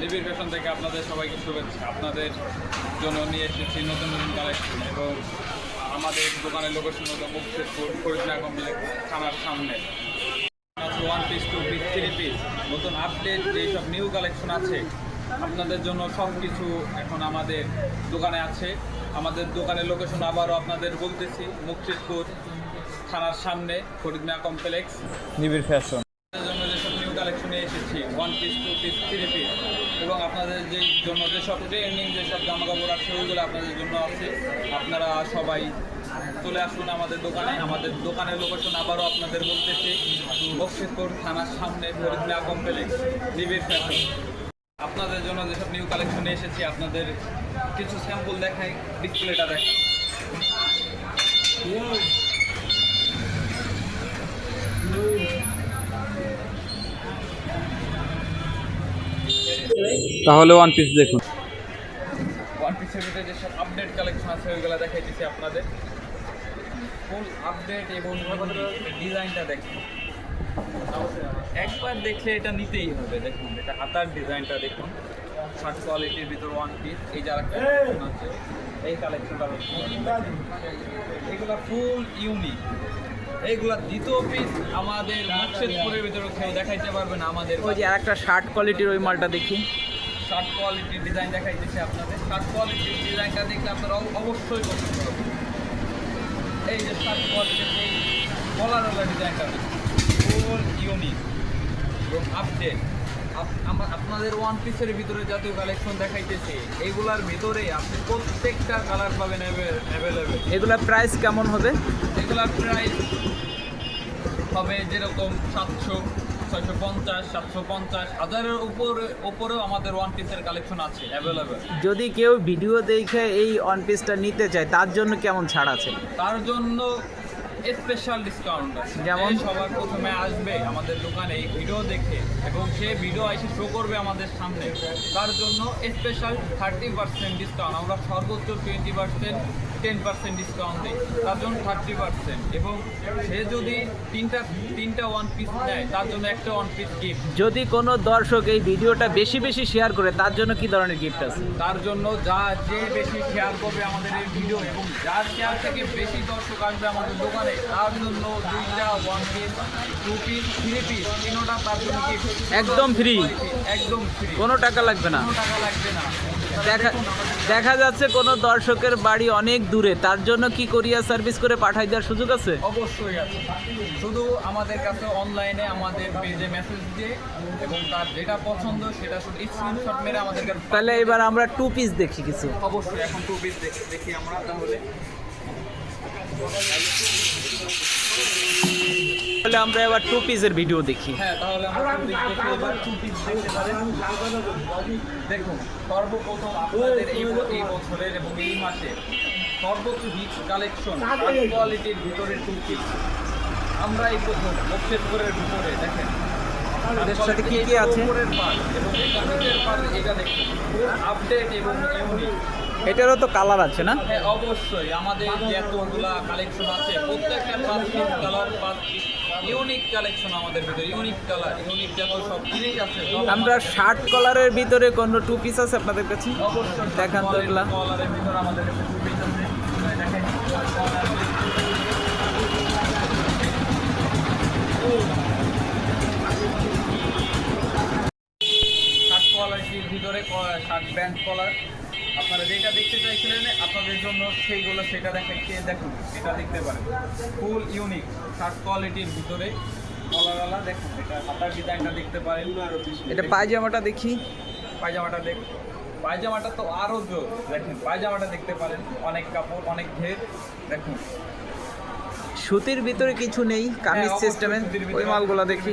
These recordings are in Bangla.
নিবিড় ফ্যাশন থেকে আপনাদের সবাইকে শুভেচ্ছা। আপনাদের জন্য নিয়ে এসেছি নতুন নতুন কালেকশন এবং আমাদের দোকানের লোকেশন হলো মুক্তিপুর ফরিদনা কমপ্লেক্স থানার সামনে। আছে one piece two piece three piece নতুন আপডেট যেসব নিউ কালেকশন আছে আপনাদের জন্য সব কিছু এখন আমাদের দোকানে আছে। আমাদের দোকানের লোকেশন আবারও আপনাদের বলতেছি মুক্তিপুর থানার সামনে ফরিদনা কমপ্লেক্স নিবিড় ফ্যাশন। আপনাদের জন্য যেসব নিউ কালেকশনে এসেছি one piece two piece three piece আপনাদের যেই জন্য যেসব ট্রেনিং যেসব জামা কাপড় আছে, ওইগুলো আপনাদের জন্য আছে। আপনারা সবাই চলে আসুন আমাদের দোকানে। আমাদের দোকানের লোকেশন আবারও আপনাদের বলতেছি বক্সিদপুর থানার সামনে ফরিদনা কমপ্লেক্স নিবিড় ফ্যাশন। আপনাদের জন্য যেসব নিউ কালেকশনে এসেছি, আপনাদের কিছু স্যাম্পল দেখাই ডিসপ্লেটা দেখাই। তাহলে ওয়ান পিস দেখুন। ওয়ান পিসের ভিতরে যেসব আপডেট কালেকশন আছে, ওইগুলো দেখাইতেছি আপনাদের। ফুল আপডেট এবং ডিজাইনটা দেখুন। একবার দেখলে এটা নিতেই হবে, দেখুন। এটা হাতার ডিজাইনটা দেখুন। শার্ট কোয়ালিটির ভিতর ওয়ান পিস এই যারা কালেকশন আছে, এই কালেকশনটা এগুলো ফুল ইউনিক এইগুলা দ্বিতীয় পিস আমাদের মুর্শিদপুরের ভিতরে কেউ দেখাইতে পারবে না আমাদের ওই যে আরেকটা শার্ট কোয়ালিটির ওই মালটা দেখি। শার্ট কোয়ালিটির ডিজাইন দেখাইতেছি আপনাদের। শার্ট কোয়ালিটির ডিজাইনটা দেখলে আপনারা অবশ্যই পছন্দ করবেন। এই যে শার্ট কোয়ালিটির এই কলারওয়ালা ডিজাইনটা ফুল ইউনিক এবং আপডেট আপনাদের ওয়ান পিসের ভিতরে জাতীয় কালেকশন দেখাইতেছে। এইগুলার ভিতরে আপনি প্রত্যেকটা কালার পাবেন অ্যাভেলেবেল এগুলা প্রাইস কেমন হবে? এগুলার প্রাইস হবে যেরকম সাতশো ছয়শো পঞ্চাশ সাতশো পঞ্চাশ। হাজারের উপরে উপরেও আমাদের ওয়ান পিসের কালেকশন আছে অ্যাভেলেবেল যদি কেউ ভিডিও দেখে এই ওয়ান পিসটা নিতে চায় তার জন্য কেমন ছাড় আছে? তার জন্য স্পেশাল ডিসকাউন্ট আছে। যেমন? সবার প্রথমে আসবে আমাদের দোকানে এই ভিডিও দেখে এবং সে ভিডিও এসে শো করবে আমাদের সামনে। তার জন্য স্পেশাল থার্টি পার্সেন্ট ডিসকাউন্ট আমরা সর্বোচ্চ twenty percent ten percent discount দিই। তার জন্য থার্টি পার্সেন্ট এবং সে যদি তিনটা তিনটা ওয়ান পিস নেয় তার জন্য একটা ওয়ান পিস গিফট যদি কোনো দর্শক এই ভিডিওটা বেশি বেশি শেয়ার করে তার জন্য কি ধরনের গিফট আছে? তার জন্য যা যে বেশি শেয়ার করবে আমাদের এই ভিডিও এবং যার শেয়ার থেকে বেশি দর্শক আসবে আমাদের দোকানে তার জন্য দুইটা one piece two piece three piece তিনোটা তার জন্য একদম free? একদম ফ্রি কোনো টাকা লাগবে না। টাকা লাগবে না। দেখা দেখা যাচ্ছে কোনো দর্শকের বাড়ি অনেক দূরে। তার জন্য কি কোরিয়ার সার্ভিস করে পাঠাই দেওয়ার সুযোগ আছে? অবশ্যই আছে। শুধু আমাদের কাছে অনলাইনে আমাদের পেজে মেসেজ দিয়ে এবং তার যেটা পছন্দ সেটা শুধু স্ক্রিনশট মেরে আমাদের কাছে তাহলে এবার আমরা টু পিস দেখি কিছু। অবশ্যই এখন টু পিস দেখি আমরা তাহলে। তাহলে আমরা এবার টু পিসের ভিডিও দেখি। হ্যাঁ তাহলে আমরা টু পিস দেখে এবার টু পিস দেখতে পারেন দেখুন সর্বপ্রথম আপনাদের এই এই বছরের এবং এই মাসে সর্বোচ্চ হিট কালেকশন কোয়ালিটির ভিতরে টু পিস আমরা এই প্রথম ভিতরে দেখেন। এদের সাথে কি কি আছে? উপরের part এবং এটা নিচের এটা দেখুন। আপডেট এবং ইউনিক এটারও তো কালার আছে না হ্যাঁ অবশ্যই আমাদের যে কালেকশন আছে প্রত্যেকটা পাঁচ পিস কালার পাঁচ পিস ইউনিক কালেকশন আমাদের ভিতরে ইউনিক কালার ইউনিক যত সব জিনিস আছে আমরা শার্ট কলারের ভিতরে কোনো টু পিস আছে আপনাদের কাছে অবশ্যই দেখান তো এগুলা। কলারের ভিতরে আমাদের কাছে two piece আছে। দেখেন, শার্ট কোয়ালিটির ভিতরে শার্ট ব্যান্ড কলার আপনারা যেটা দেখতে চাইছিলেন আপনাদের জন্য সেইগুলো সেটা দেখাচ্ছি দেখুন এটা দেখতে পারেন। ফুল ইউনিক শার্ট কোয়ালিটির ভিতরে কলারওয়ালা দেখুন এটা হাতার ডিজাইনটা দেখতে পারেন। এটা পায়জামাটা দেখি। পায়জামাটা দেখ পায়জামাটা তো আরও জোর দেখেন পায়জামাটা দেখতে পারেন অনেক কাপড় অনেক ঘের দেখুন। সুতির ভিতরে কিছু নেই কামিজ হ্যাঁ, সিস্টেমে ওই মালগুলো দেখি।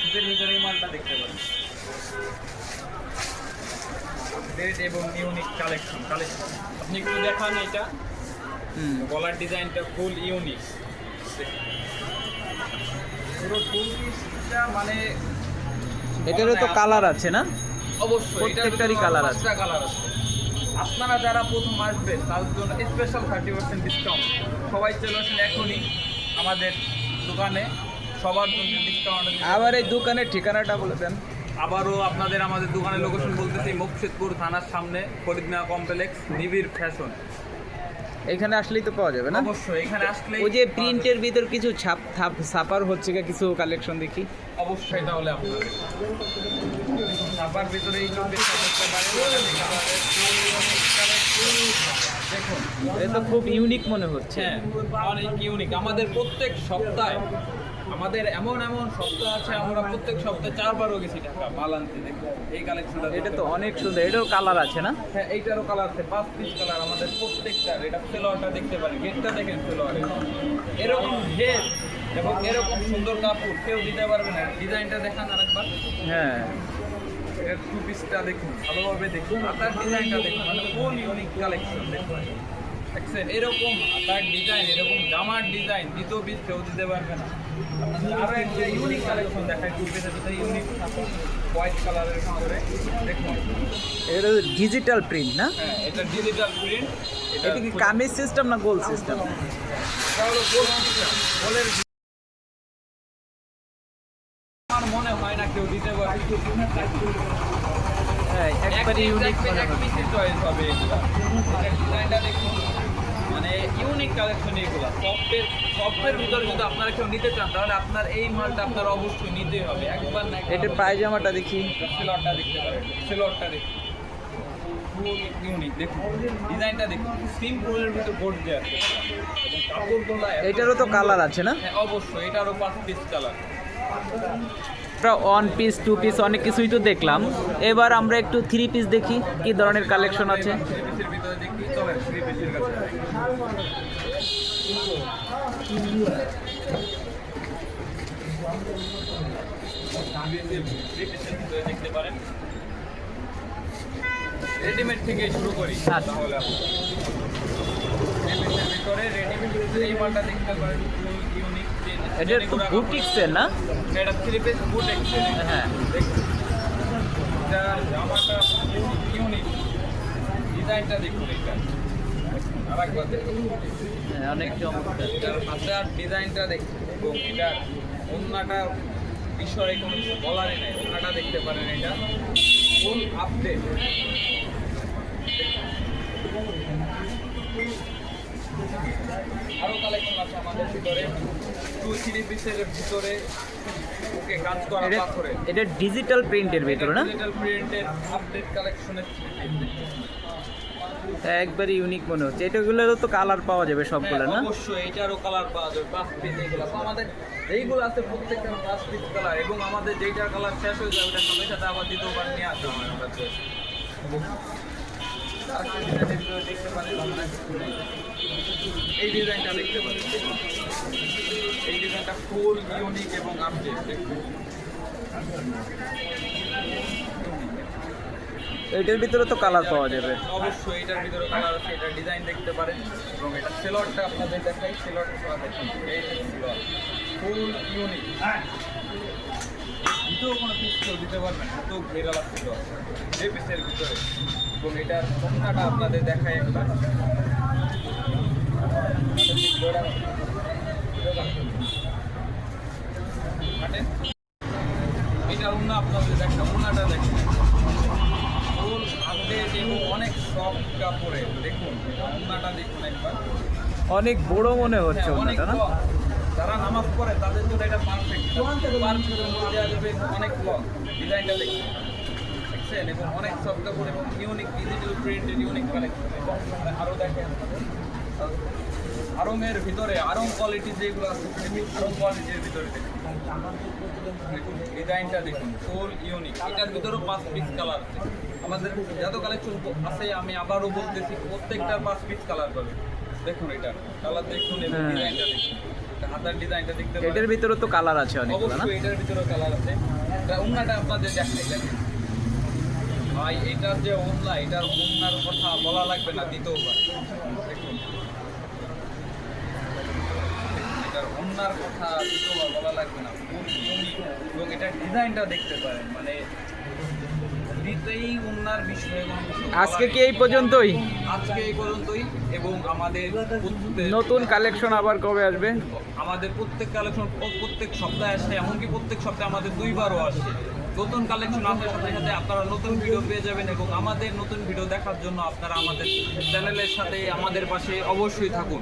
সুতির ভিতরে এই মালটা দেখতে পারেন। রেড এবং ইউনিক কালেকশন কালেকশন আপনি একটু দেখান এটা। গলার ডিজাইনটা ফুল ইউনিক পুরো টু পিসটা মানে এটারও তো কালার আছে না? অবশ্যই প্রত্যেকটারই colour আছে। কালার আছে। আপনারা যারা প্রথম আসবেন তার জন্য স্পেশাল থার্টি পার্সেন্ট ডিসকাউন্ট সবাই চলে আসেন এখনই আমাদের দোকানে। সবার জন্য ডিসকাউন্ট আবার এই দোকানের ঠিকানাটা বলে দেন। আবারও আপনাদের আমাদের দোকানের লোকেশন বলতেছি মুকশেদপুর থানার সামনে ফরিদমিয়া কমপ্লেক্স নিবিড় ফ্যাশন এখানে আসলেই তো পাওয়া যাবে না? অবশ্যই এখানে আসলে ওই যে প্রিন্টের ভিতর কিছু ছাপ থাপ ছাপার হচ্ছে কি কিছু কালেকশন দেখি। অবশ্যই তাহলে আপনাদের। ছাপার ভিতরে এই পারেন। দেখুন এটা তো খুব ইউনিক মনে হচ্ছে। হ্যাঁ অনেক ইউনিক আমাদের প্রত্যেক সপ্তাহে আমাদের এমন এমন সপ্তাহ আছে আমরা প্রত্যেক সপ্তাহে চারবারও গেছি ঢাকা। মাল আনতে এই কালেকশনটা এটা তো অনেক সুন্দর এটাও কালার আছে না? হ্যাঁ এইটারও কালার আছে পাঁচ পিস কালার আমাদের প্রত্যেকটার এটা ফ্লোয়ারটা দেখতে পারেন গেটটা দেখেন ফ্লোয়ারে। এরকম ঘের এবং এরকম সুন্দর কাপড় কেউ দিতে পারবে না। ডিজাইনটা দেখান আরেকবার। হ্যাঁ। এর টু পিসটা দেখুন ভালোভাবে দেখুন আর তার ডিজাইনটা দেখুন মানে ফুল ইউনিক কালেকশন দেখুন। এরকম তার ডিজাইন এরকম জামার ডিজাইন দ্বিতীয় পিস কেউ দিতে পারবে না। আরও একটা ইউনিক কালেকশন দেখায় টু পিসের ভিতরে ইউনিক হোয়াইট কালারের ভিতরে দেখুন। এটা ডিজিটাল প্রিন্ট না? হ্যাঁ এটা ডিজিটাল প্রিন্ট এটা কি কামিজ সিস্টেম না গোল সিস্টেম গোলের আমার মনে হয় না কেউ দিতে পারে হ্যাঁ একবারে ইউনিক হবে এগুলা এটার ডিজাইনটা দেখুন মানে ইউনিক কালেকশন এগুলা সফটের সফটের ভিতরে যদি আপনারা কেউ নিতে চান তাহলে আপনার এই মালটা আপনার অবশ্যই নিতেই হবে। একবার না এটার পায়জামাটা দেখি। সেলরটা দেখতে পারেন ইউনিক দেখুন। ডিজাইনটা দেখুন সিম্পলের ভিতরে বোর্ড দেওয়া আছে। কাপড়গুলো এটারও তো কালার আছে না? হ্যাঁ অবশ্যই এটারও পাঁচ piece colour one piece two piece অনেক কিছুই তো দেখলাম। এবার আমরা একটু থ্রি পিস দেখি কি ধরনের কালেকশন আছে। দেখতে পারেন রেডিমেড থেকে শুরু করি। তাহলে পিসের ভিতরে রেডিমেড এই মালটা দেখতে পারেন ইউনিক এটা তো বুটিক্সের না? এটা থ্রি পিস বুট এক্সেল হ্যাঁ। দেখুন জামাটা ইউনিক ডিজাইনটা দেখুন এটা আর একবার দেখুন হ্যাঁ, অনেক চমৎকার। এটার ডিজাইনটা দেখুন এবং এটার ওন্নাটা বিষয়ে কোনো কিছু বলারই নেই। ওন্নাটা দেখতে পারেন এটা। ফুল আপডেট আরও কালেকশন আছে আমাদের ভিতরে। টু থ্রি পিসের ভিতরে ওকে কাজ করা এটা পাথরে এটা ডিজিটাল প্রিন্টের ভিতরে না? ডিজিটাল প্রিন্টের আপডেট কালেকশনের একবারে ইউনিক মনে হচ্ছে। এটাগুলোরও তো কালার পাওয়া যাবে সবগুলো না? অবশ্যই এটারও কালার পাওয়া যাবে পাঁচ পিস এইগুলো তো আমাদের এইগুলো আছে প্রত্যেকটা পাঁচ পিস কালার এবং আমাদের যেইটার কালার শেষ হয়ে যাবে ওটার সাথে সাথে আবার দ্বিতীয় বার নিয়ে হয় আমার কাছে এই ডিজাইনটা দেখতে পারেন এই ডিজাইনটা ফুল ইউনিক এবং আপডেট দেখুন। এটার ভিতরে তো কালার পাওয়া যাবে। অবশ্যই এটার ভিতরে কালার আছে, এটা ডিজাইন দেখতে পারেন। এবং এটা সেলরটা আপনাদের দেখাই সেলর ফুল ইউনিক দ্বিতীয় কোনো পিস কেউ দিতে পারবেন এত ঘেরালা সেলর এই পিসের ভিতরে। এবং এটার সংখ্যাটা আপনাদের দেখাই একবার। এটা উন্না আপনাদের দেখা উন্নাটা দেখেন। আপডেট অনেক সফট কাপড়ে দেখুন উন্নাটা দেখুন একবার। অনেক বড় মনে হচ্ছে হ্যাঁ, ওনাটা না? যারা নামাজ পড়ে তাদের জন্য এটা পারফেক্ট পারফেক্ট দেওয়া যাবে অনেক লং ডিজাইনটা দেখুন। দেখছেন এবং অনেক সফট কাপড় এবং unique digital printed unique collection এবং আরও দেখেন। আরঙের ভিতরে আরং কোয়ালিটি যেগুলো আছে আরং কোয়ালিটির ভিতরে দেখুন। দেখুন ডিজাইনটা দেখুন ফুল ইউনিক এটার ভিতরেও পাঁচ পিস কালার আছে। আমাদের যত কালেকশন আছে আমি আবারও বলতেছি প্রত্যেকটার পাঁচ পিস কালার পাবে দেখুন এটা কালার দেখুন এবং হ্যাঁ। ডিজাইনটা দেখুন। এটা হাতার ডিজাইনটা দেখতে পারেন। এটার ভিতরে তো কালার আছে অনেকগুলো না? অবশ্যই এটার ভিতরে কালার আছে। এটা উন্নাটা আপনাদের দেখাই দেখেন ভাই এটার যে উন্না এটার উন্নার কথা বলা লাগবে না দ্বিতীয়বার দেখুন। এটার উন্নার কথা দ্বিতীয়বার বলা লাগবে না। এবং এটার ডিজাইনটা দেখতে পারেন। মানে দিতেই উন্নার বিষয়ে আজকে কি এই পর্যন্তই? আজকে এই পর্যন্তই এবং আমাদের নতুন কালেকশন আবার কবে আসবে? আমাদের প্রত্যেক কালেকশন প্রত্যেক সপ্তাহে আসে এমনকি প্রত্যেক সপ্তাহে আমাদের দুইবারও আসে। নতুন কালেকশন আসার সাথে সাথে আপনারা নতুন ভিডিও পেয়ে যাবেন এবং আমাদের নতুন ভিডিও দেখার জন্য আপনারা আমাদের চ্যানেলের সাথে আমাদের পাশে অবশ্যই থাকুন।